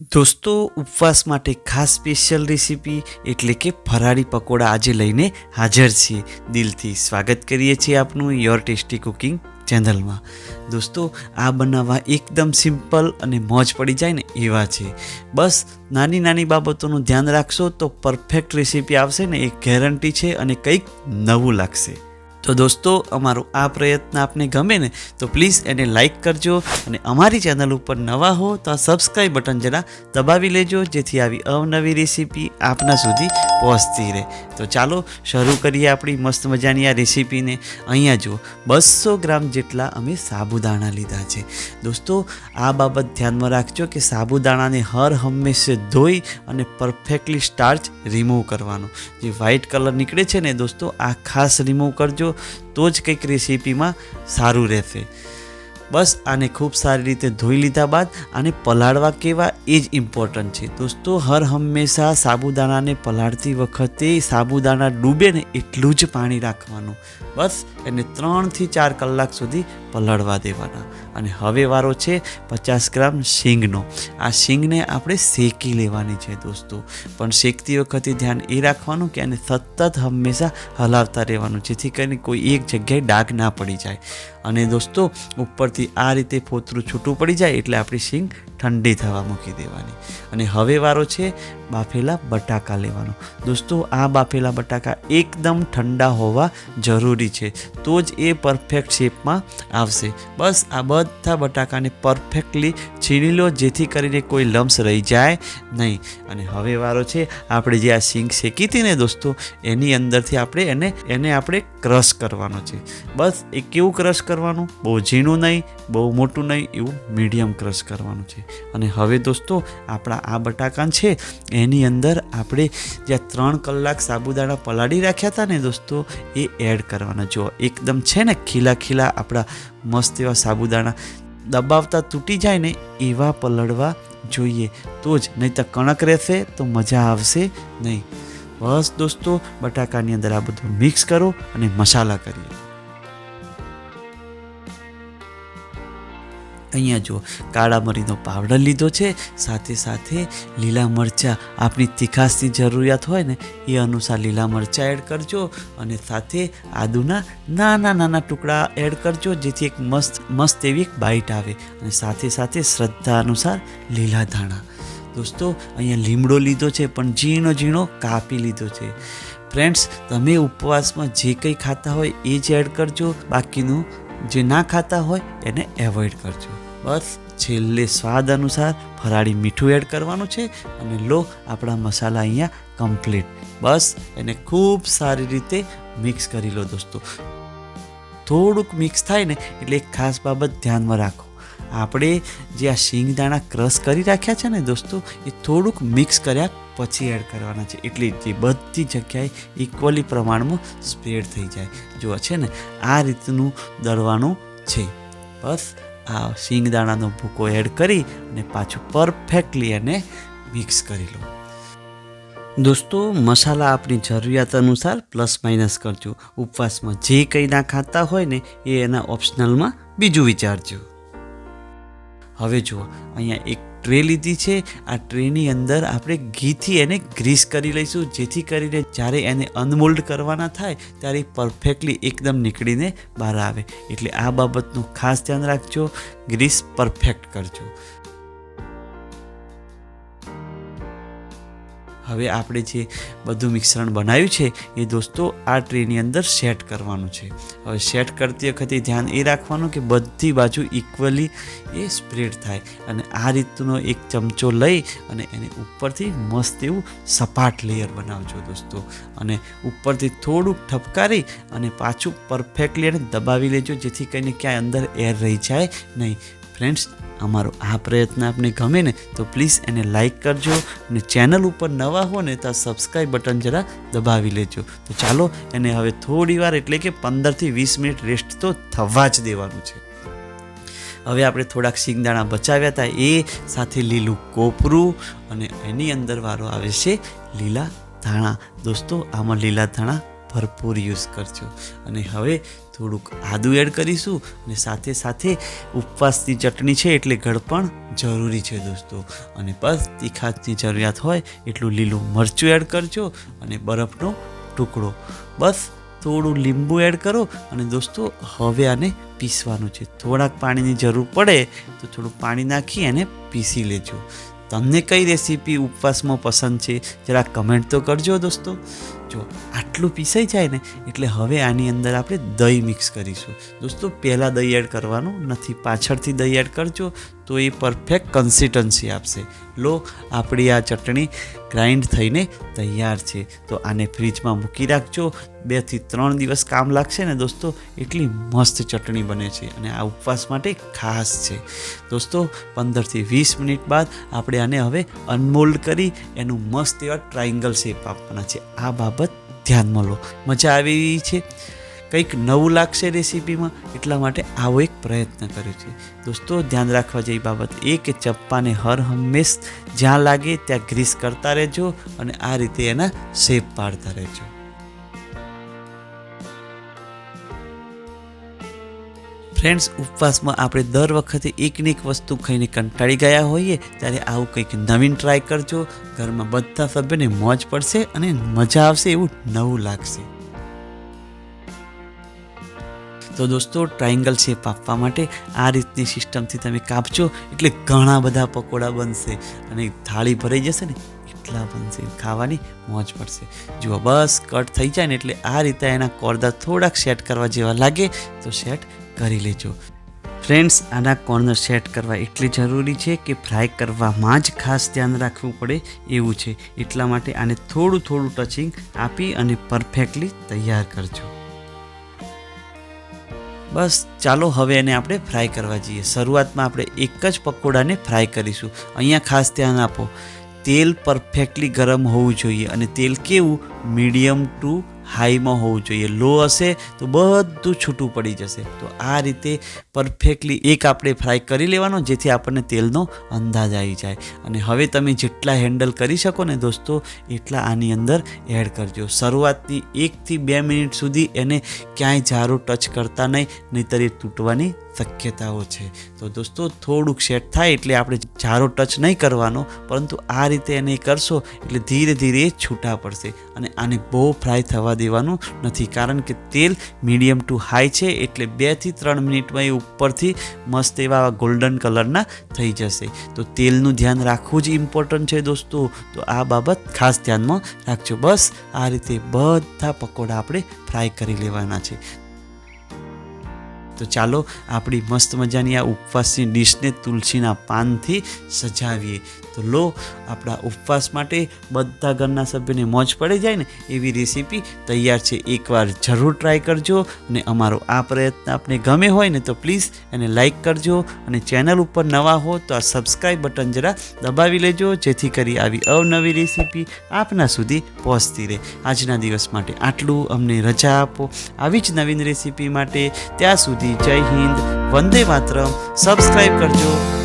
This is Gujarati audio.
દોસ્તો, ઉપવાસ માટે ખાસ સ્પેશિયલ રેસીપી એટલે કે ફરાળી પકોડા આજે લઈને હાજર છીએ. દિલથી સ્વાગત કરીએ છીએ આપનું યોર ટેસ્ટી કુકિંગ ચેનલમાં દોસ્તો, આ બનાવવા એકદમ સિમ્પલ અને મોજ પડી જાય ને એવા છે. બસ, નાની નાની બાબતોનું ધ્યાન રાખશો તો પરફેક્ટ રેસીપી આવશે ને એ ગેરંટી છે અને કંઈક નવું લાગશે. તો દોસ્તો, અમારો આ પ્રયત્ન આપને ગમે ને, તો પ્લીઝ એને લાઈક કરજો અને અમારી ચેનલ ઉપર નવા હો તો આ સબસ્ક્રાઈબ બટન જરા દબાવી લેજો, જેથી આવી અવનવી રેસીપી આપના સુધી પહોંચતી રહે. તો ચાલો, શરૂ કરીએ આપણી મસ્ત મજાની આ રેસીપીને. અહીંયા જુઓ બસો ગ્રામ જેટલા અમે સાબુદાણા લીધા છે. દોસ્તો, આ બાબત ધ્યાનમાં રાખજો કે સાબુદાણાને હર હંમેશા ધોઈ અને પરફેક્ટલી સ્ટાર્ચ રિમૂવ કરવાનો. જે વ્હાઈટ કલર નીકળે છે ને દોસ્તો, આ ખાસ રિમૂવ કરજો તો જ કંઈક રેસીપીમાં સારું રહેશે. બસ આને ખૂબ સારી રીતે ધોઈ લીધા બાદ આને પલાળવા કેવા એ જ ઇમ્પોર્ટન્ટ છે. દોસ્તો, હર હંમેશા સાબુદાણાને પલાળતી વખતે સાબુદાણા ડૂબે ને એટલું જ પાણી રાખવાનું. બસ, એને ત્રણથી ચાર કલાક સુધી પલાળવા દેવાના. અને હવે વારો છે પચાસ ગ્રામ શીંગનો. આ શીંગને આપણે શેકી લેવાની છે દોસ્તો. પણ શેકતી વખતે ધ્યાન એ રાખવાનું કે આને સતત હંમેશા હલાવતા રહેવાનું, જેથી કરીને કોઈ એક જગ્યાએ ડાઘ ના પડી જાય. અને દોસ્તો, ઉપરથી આ રીતે ફોતરું છૂટું પડી જાય એટલે આપણી શીંગ ઠંડી થવા મૂકી દેવાની. અને હવે વારો છે બાફેલા બટાકા લેવાનો. દોસ્તો, આ બાફેલા બટાકા એકદમ ઠંડા હોવા જરૂરી છે. તો જ એ પરફેક્ટ શેપમાં આવશે. બસ આ બધા બટાકાને પરફેક્ટલી છીણી લો, જેથી કરીને કોઈ લમ્સ રહી જાય નહીં. અને હવે વારો છે, આપણે જે આ સિંગ શેકી હતી ને દોસ્તો, એની અંદરથી આપણે એને એને આપણે ક્રશ કરવાનો છે. બસ એ કેવું ક્રશ કરવાનું? બહુ ઝીણું નહીં, બહુ મોટું નહીં, એવું મીડિયમ ક્રશ કરવાનું છે. અને હવે દોસ્તો, આપણા આ બટાકા છે, એની અંદર આપણે જ્યાં ત્રણ કલાક સાબુદાણા પલાળી રાખ્યા હતા ને દોસ્તો, એ એડ કરવાના. જુઓ એકદમ છે ને ખીલા ખીલા આપણા મસ્ત એવા સાબુદાણા દબાવતા તૂટી જાય ને એવા પલળવા જોઈએ. તો જ નહીં તો કણક રહેશે, તો મજા આવશે નહીં. બસ દોસ્તો, બટાકાની અંદર આ બધું મિક્સ કરો અને મસાલા કરીએ. અહીંયા જુઓ. કાળા મરીનો પાવડર લીધો છે. સાથે સાથે લીલા મરચાં. આપણી તીખાશની જરૂરિયાત હોય ને, એ અનુસાર લીલા મરચાં એડ કરજો અને સાથે આદુના નાના નાના ટુકડા એડ કરજો, જેથી એક મસ્ત મસ્ત એવી એક બાઇટ આવે. અને સાથે સાથે શ્રદ્ધા અનુસાર લીલા ધાણા. દોસ્તો, અહીંયા લીમડો લીધો છે, પણ ઝીણો ઝીણો કાપી લીધો છે. ફ્રેન્ડ્સ, તમે ઉપવાસમાં જે કંઈ ખાતા હોય એ જ એડ કરજો. બાકીનું જે ના ખાતા હોય એને એવોઇડ કરજો. બસ છેલ્લે સ્વાદ અનુસાર ફરાળી મીઠું એડ કરવાનું છે અને લો આપણા મસાલા અહીંયા કમ્પ્લીટ બસ એને ખૂબ સારી રીતે મિક્સ કરી લો દોસ્તો. થોડુંક મિક્સ થાય ને એટલે એક ખાસ બાબત ધ્યાનમાં રાખો. આપણે જે આ શીંગદાણા ક્રશ કરી રાખ્યા છે ને દોસ્તો, એ થોડુંક મિક્સ કર્યા પછી એડ કરવાના છે. એટલે જે બધી જગ્યાએ ઇક્વલી પ્રમાણમાં સ્પ્રેડ થઈ જાય. જો છે ને, આ રીતનું દળવાનું છે. બસ, આ શિંગદાણાનો ભૂકો એડ કરી અને પાછું પરફેક્ટલી એને મિક્સ કરી લો. દોસ્તો, મસાલા આપણી જરૂરિયાત અનુસાર પ્લસ માઇનસ કરજો. ઉપવાસમાં જે કંઈ ના ખાતા હોય ને, એ એના ઓપ્શનલમાં બીજું વિચારજો. હવે જુઓ, અહીંયા એક ટ્રે લીધી છે. આ ટ્રેની અંદર આપણે ઘીથી એને ગ્રીસ કરી લઈશું. જેથી કરીને જ્યારે એને અનમોલ્ડ કરવાના થાય, ત્યારે પરફેક્ટલી એકદમ નીકળીને બહાર આવે. એટલે આ બાબતનું ખાસ ધ્યાન રાખજો. ગ્રીસ પરફેક્ટ કરજો. હવે આપણે જે બધું મિશ્રણ બનાવ્યું છે, એ દોસ્તો આ ટ્રેની અંદર સેટ કરવાનું છે. હવે સેટ કરતી વખતે ધ્યાન એ રાખવાનું કે બધી બાજુ ઇક્વલી એ સ્પ્રેડ થાય અને આ રીતનો એક ચમચો લઈ અને એને ઉપરથી મસ્ત એવું સપાટ લેયર બનાવજો દોસ્તો. અને ઉપરથી થોડુંક ઠપકારી અને પાછું પરફેક્ટલી એને દબાવી લેજો, જેથી કરીને ક્યાંય અંદર એર રહી જાય નહીં. ફ્રેન્ડ્સ અમારો આ પ્રયત્ન આપને ગમે ને, તો પ્લીઝ એને લાઈક કરજો અને ચેનલ ઉપર નવા હો ને, તો સબસ્ક્રાઈબ બટન જરા દબાવી લેજો. તો ચાલો, એને હવે થોડી વાર એટલે કે પંદરથી વીસ મિનિટ રેસ્ટ તો થવા જ દેવાનું છે. હવે આપણે થોડાક સિંગદાણા બચાવ્યા હતા, એ સાથે લીલું કોપરું અને એની અંદર વારો આવે છે લીલા ધાણા. દોસ્તો, આમાં લીલા ધાણા ભરપૂર યુઝ કરજો. અને હવે થોડુંક આદું એડ કરીશું અને સાથે સાથે ઉપવાસની ચટણી છે એટલે ગળપણ જરૂરી છે દોસ્તો. અને બસ તીખાની જરૂરિયાત હોય એટલું લીલું મરચું એડ કરજો અને બરફનો ટુકડો. બસ થોડું લીંબુ એડ કરો અને દોસ્તો હવે આને પીસવાનું છે. થોડાક પાણીની જરૂર પડે તો થોડું પાણી નાખી એને પીસી લેજો. તમને કઈ રેસીપી ઉપવાસમાં પસંદ છે જરા કમેન્ટ તો કરજો દોસ્તો. જો આટલું પીસાઈ જાય ને, એટલે હવે આની અંદર આપણે દહીં મિક્સ કરીશું. દોસ્તો, પહેલાં દહીં એડ કરવાનું, નથી, પાછળથી દહીં એડ કરજો, તો એ પરફેક્ટ કન્સિસ્ટન્સી આપશે. લો, આપણી આ ચટણી ગ્રાઇન્ડ થઈને તૈયાર છે. તો આને ફ્રીજમાં મૂકી રાખજો. બેથી ત્રણ દિવસ કામ લાગશે ને દોસ્તો, એટલી મસ્ત ચટણી બને છે અને આ ઉપવાસ માટે ખાસ છે. દોસ્તો પંદરથી વીસ મિનિટ બાદ આપણે આને હવે અનમોલ્ડ કરી એનું મસ્ત એવા ટ્રાયંગલ શેપ આપવાના છે. આ બાબત ધ્યાનમાં લો. મજા આવી છે. કંઈક નવું લાગશે રેસીપીમાં એટલા માટે આવો એક પ્રયત્ન કર્યો છે. દોસ્તો, ધ્યાન રાખવા જેવી બાબત એ કે ચપ્પાને હર હંમેશ જ્યાં લાગે ત્યાં ગ્રીસ કરતા રહેજો અને આ રીતે એના શેપ પાડતા રહેજો. ફ્રેન્ડ્સ, ઉપવાસમાં આપણે દર વખતે એકને એક વસ્તુ ખાઈને કંટાળી ગયા હોઈએ ત્યારે આવું કંઈક નવીન ટ્રાય કરજો. ઘરમાં બધા સભ્યોને મોજ પડશે અને મજા આવશે એવું નવું લાગશે. તો દોસ્તો ટ્રાયંગલ શેપ આપવા માટે આ રીતની સિસ્ટમથી તમે કાપજો. એટલે ઘણા બધા પકોડા બનશે અને થાળી ભરાઈ જશે ને, એટલા બનશે. ખાવાની મોજ પડશે. જુઓ, બસ કટ થઈ જાય ને એટલે આ રીતે એના કોર્દા થોડાક સેટ કરવા જેવા લાગે, તો સેટ કરી લેજો. ફ્રેન્ડ્સ, આના કોર્નર સેટ કરવા એટલી જરૂરી છે કે ફ્રાય કરવામાં જ ખાસ ધ્યાન રાખવું પડે એવું છે. એટલા માટે આને થોડું થોડું ટચિંગ આપી અને પરફેક્ટલી તૈયાર કરજો. બસ ચાલો હવે એને આપણે ફ્રાય કરવા જઈએ. શરૂઆતમાં આપણે એક જ પકોડાને ફ્રાય કરીશું. અહીંયા ખાસ ધ્યાન આપો. તેલ પરફેક્ટલી ગરમ હોવું જોઈએ અને તેલ કેવું? મીડિયમ ટુ હાઈમાં હોવું જોઈએ. લો હશે તો બધું છૂટું પડી જશે. તો આ રીતે પરફેક્ટલી એક આપણે ફ્રાય કરી લેવાનો, જેથી આપણને તેલનો અંદાજ આવી જાય. અને હવે તમે જેટલા હેન્ડલ કરી શકો ને દોસ્તો, એટલા આની અંદર એડ કરજો. શરૂઆતની એકથી બે મિનિટ સુધી એને ક્યાંય જારું ટચ કરતા નહીં, નહીંતર એ તૂટવાની શક્યતાઓ છે. તો દોસ્તો, થોડુંક સેટ થાય એટલે આપણે જારો ટચ નહીં કરવાનો, પરંતુ આ રીતે એને કરશો એટલે ધીરે ધીરે છૂટા પડશે અને આને બહુ ફ્રાય થવા દેવાનું નથી. કારણ કે તેલ મીડિયમ ટુ હાઈ છે એટલે બેથી ત્રણ મિનિટમાં એ ઉપરથી મસ્ત એવા ગોલ્ડન કલરના થઈ જશે. તો તેલનું ધ્યાન રાખવું જ ઇમ્પોર્ટન્ટ છે દોસ્તો. તો આ બાબત ખાસ ધ્યાનમાં રાખજો. બસ આ રીતે બધા પકોડા આપણે ફ્રાય કરી લેવાના છે. તો ચાલો આપણી મસ્ત મજાની આ ઉપવાસની ડીશને તુલસીના પાનથી સજાવીએ. તો લો, આપણા ઉપવાસ માટે બધા ઘરના સભ્યને મોજ પડી જાય ને એવી રેસીપી તૈયાર છે. એકવાર જરૂર ટ્રાય કરજો અને અમારો આ પ્રયત્ન આપને ગમે હોય ને તો પ્લીઝ એને લાઈક કરજો અને ચેનલ ઉપર નવા હો તો આ સબસ્ક્રાઈબ બટન જરા દબાવી લેજો, જેથી કરી આવી અવનવી રેસીપી આપના સુધી પહોંચતી રહે. આજના દિવસ માટે આટલું. અમને રજા આપો. આવી જ નવીન રેસીપી માટે ત્યાં સુધી જય હિન્દ. વંદે માતરમ. સબસ્ક્રાઈબ કરજો.